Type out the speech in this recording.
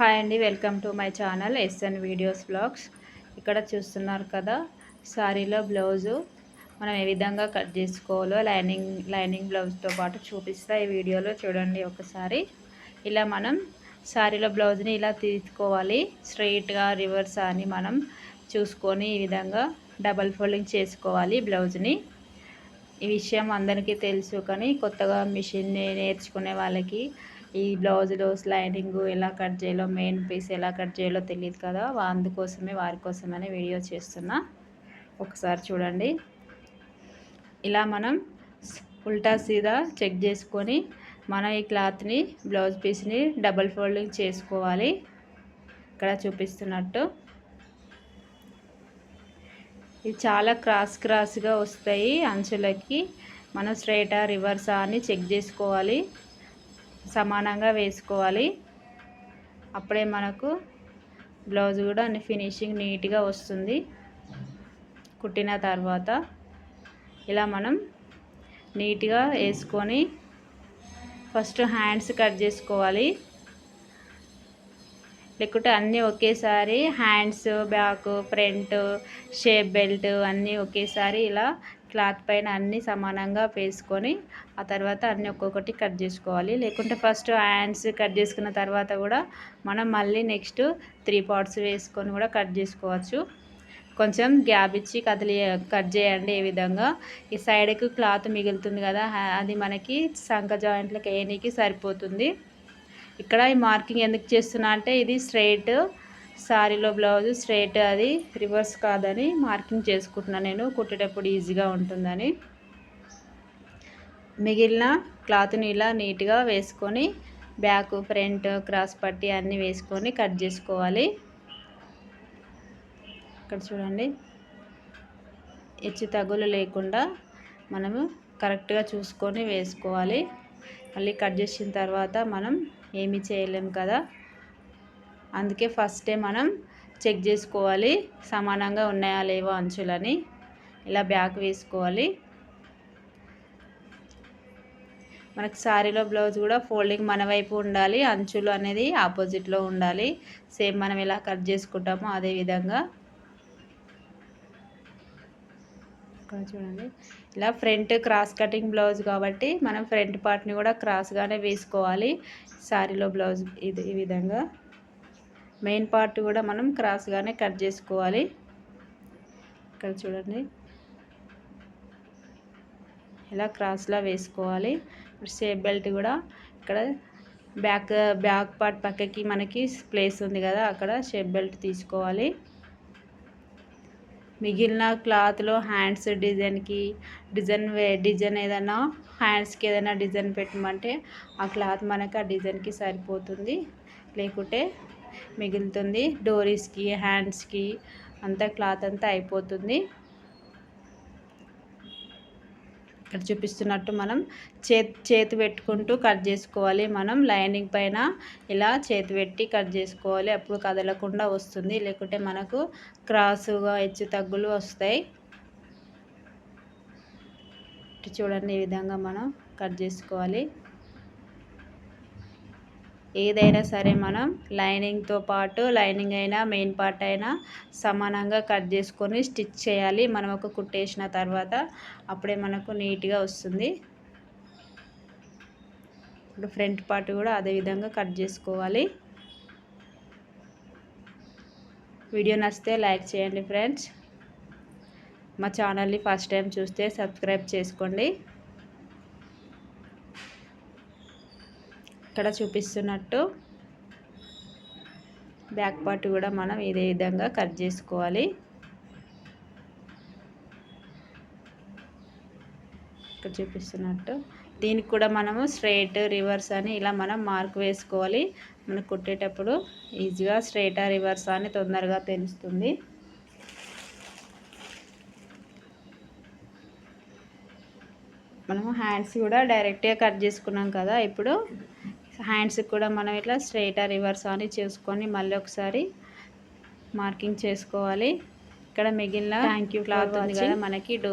Hi అండి welcome to my channel SN videos blogs. ఇక్కడ చూస్తున్నారు కదా శారీలో బ్లౌజు. మనం ఏ విధంగా కట్ చేసుకోవాలో లైనింగ్ లైనింగ్ బ్లౌజ్తో పాటు చూపిస్తా ఈ వీడియోలో చూడండి ఒకసారి. ఇలా మనం శారీలో బ్లౌజ్ని ఇలా తీసుకోవాలి. స్ట్రైట్గా రివర్స్ అని మనం చూసుకొని ఈ విధంగా డబల్ ఫోల్డింగ్ చేసుకోవాలి బ్లౌజ్ని. ఈ విషయం అందరికీ తెలుసు కానీ కొత్తగా మిషన్ నేర్చుకునే వాళ్ళకి ఈ బ్లౌజులు స్లైడింగ్ ఎలా కట్ చేయాలో మెయిన్ పీస్ ఎలా కట్ చేయాలో తెలియదు కదా. అందుకోసమే వారి కోసమనే వీడియో చేస్తున్నా. ఒకసారి చూడండి. ఇలా మనం ఉల్టా సీదా చెక్ చేసుకొని మనం ఈ క్లాత్ని బ్లౌజ్ పీస్ని డబల్ ఫోల్డింగ్ చేసుకోవాలి. ఇక్కడ చూపిస్తున్నట్టు. ఇవి చాలా క్రాస్ క్రాస్గా వస్తాయి అంచులకి. మనం స్ట్రైటా రివర్సా అని చెక్ చేసుకోవాలి. సమానంగా వేసుకోవాలి. అప్పుడే మనకు బ్లౌజ్ కూడా అన్ని ఫినిషింగ్ నీట్గా వస్తుంది. కుట్టిన తర్వాత ఇలా మనం నీట్గా వేసుకొని ఫస్ట్ హ్యాండ్స్ కట్ చేసుకోవాలి. లేకుంటే అన్నీ ఒకేసారి hands back front shape belt అన్నీ ఒకేసారి ఇలా క్లాత్ పైన అన్నీ సమానంగా వేసుకొని ఆ తర్వాత అన్నీ ఒక్కొక్కటి కట్ చేసుకోవాలి. లేకుంటే ఫస్ట్ హ్యాండ్స్ కట్ చేసుకున్న తర్వాత కూడా మనం మళ్ళీ నెక్స్ట్ త్రీ పార్ట్స్ వేసుకొని కూడా కట్ చేసుకోవచ్చు. కొంచెం గ్యాప్ ఇచ్చి కదిలి కట్ చేయండి ఏ విధంగా. ఈ సైడ్కి క్లాత్ మిగులుతుంది కదా అది మనకి సంఖ జాయింట్లకు వేయనీకి సరిపోతుంది. ఇక్కడ ఈ మార్కింగ్ ఎందుకు చేస్తున్నా అంటే ఇది స్ట్రైట్ సారీలో బ్లౌజ్ స్ట్రైట్ అది రివర్స్ కాదని మార్కింగ్ చేసుకుంటున్నాను నేను. కుట్టేటప్పుడు ఈజీగా ఉంటుందని. మిగిలిన క్లాత్ని ఇలా నీట్గా వేసుకొని బ్యాక్ ఫ్రంట్ క్రాస్ పట్టి అన్నీ వేసుకొని కట్ చేసుకోవాలి. ఇక్కడ చూడండి. హెచ్చు తగులు లేకుండా మనము కరెక్ట్గా చూసుకొని వేసుకోవాలి. మళ్ళీ కట్ చేసిన తర్వాత మనం ఏమీ చేయలేము కదా. అందుకే ఫస్టే మనం చెక్ చేసుకోవాలి సమానంగా ఉన్నాయా లేవో అంచులని. ఇలా బ్యాక్ వేసుకోవాలి. మనకు శారీలో బ్లౌజ్ కూడా ఫోల్డింగ్ మన వైపు ఉండాలి అంచులు అనేది ఆపోజిట్లో ఉండాలి. సేమ్ మనం ఎలా కట్ చేసుకుంటామో అదే విధంగా చూడండి. ఇలా ఫ్రంట్ క్రాస్ కటింగ్ బ్లౌజ్ కాబట్టి మనం ఫ్రంట్ పార్ట్ని కూడా క్రాస్గానే వేసుకోవాలి. శారీలో బ్లౌజ్ ఇది ఈ విధంగా. మెయిన్ పార్ట్ కూడా మనం క్రాస్గానే కట్ చేసుకోవాలి. ఇక్కడ చూడండి. ఇలా క్రాస్లా వేసుకోవాలి. షేప్ బెల్ట్ కూడా ఇక్కడ బ్యాక్ బ్యాక్ పార్ట్ పక్కకి మనకి ప్లేస్ ఉంది కదా అక్కడ షేప్ బెల్ట్ తీసుకోవాలి. మిగిలిన క్లాత్లో హ్యాండ్స్ డిజైన్కి డిజైన్ వే డిజైన్ ఏదైనా హ్యాండ్స్కి ఏదైనా డిజైన్ పెట్టమంటే ఆ క్లాత్ మనకి ఆ డిజైన్కి సరిపోతుంది. లేకుంటే మిగులుతుంది. డోరీస్కి హ్యాండ్స్కి అంతా క్లాత్ అంతా అయిపోతుంది. ఇక్కడ చూపిస్తున్నట్టు మనం చేతి చేతి పెట్టుకుంటూ కట్ చేసుకోవాలి. మనం లైనింగ్ పైన ఇలా చేతి పెట్టి కట్ చేసుకోవాలి. అప్పుడు కదలకుండా వస్తుంది. లేకుంటే మనకు క్రాసుగా హెచ్చు తగ్గులు వస్తాయి. చూడండి ఈ విధంగా మనం కట్ చేసుకోవాలి. ఏదైనా సరే మనం లైనింగ్తో పాటు లైనింగ్ అయినా మెయిన్ పార్ట్ అయినా సమానంగా కట్ చేసుకొని స్టిచ్ చేయాలి. మనం ఒక కుట్టేసిన తర్వాత అప్పుడే మనకు నీట్గా వస్తుంది. ఇప్పుడు ఫ్రంట్ పార్ట్ కూడా అదే విధంగా కట్ చేసుకోవాలి. వీడియో నచ్చితే లైక్ చేయండి ఫ్రెండ్స్. మా ఛానల్ని ఫస్ట్ టైం చూస్తే సబ్స్క్రైబ్ చేసుకోండి. ఇక్కడ చూపిస్తున్నట్టు బ్యాక్ పార్ట్ కూడా మనం ఇదే విధంగా కట్ చేసుకోవాలి. ఇక్కడ చూపిస్తున్నట్టు దీనికి కూడా మనము స్ట్రైట్ రివర్స్ అని ఇలా మనం మార్క్ వేసుకోవాలి. మనం కుట్టేటప్పుడు ఈజీగా స్ట్రైటా రివర్స్ అని తొందరగా తెలుస్తుంది. మనము హ్యాండ్స్ కూడా డైరెక్ట్గా కట్ చేసుకున్నాం కదా ఇప్పుడు హ్యాండ్స్కి కూడా మనం ఇట్లా స్ట్రైట్ రివర్స్ అని చేసుకొని మళ్ళీ ఒకసారి మార్కింగ్ చేసుకోవాలి. ఇక్కడ మిగిలిన థ్యాంక్ యూ క్లాత్ ఉంది కదా మనకి డోర్